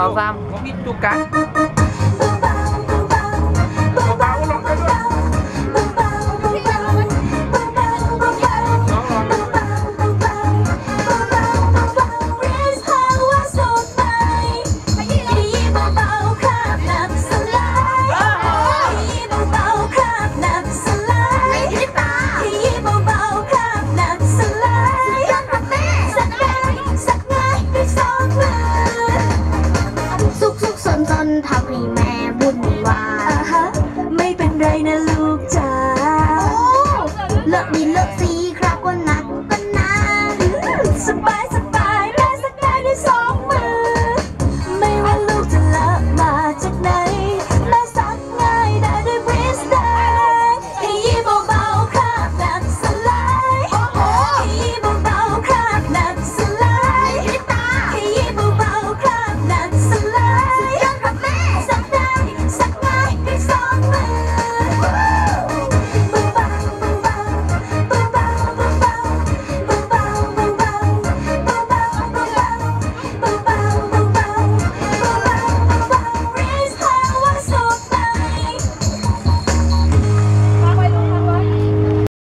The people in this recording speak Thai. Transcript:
สองสาม นจนทำให้แม่บุ่นวายไม่เป็นไรนะลูกจ้าเลิกดีเลิกสีครับก็นักก็นาสบายส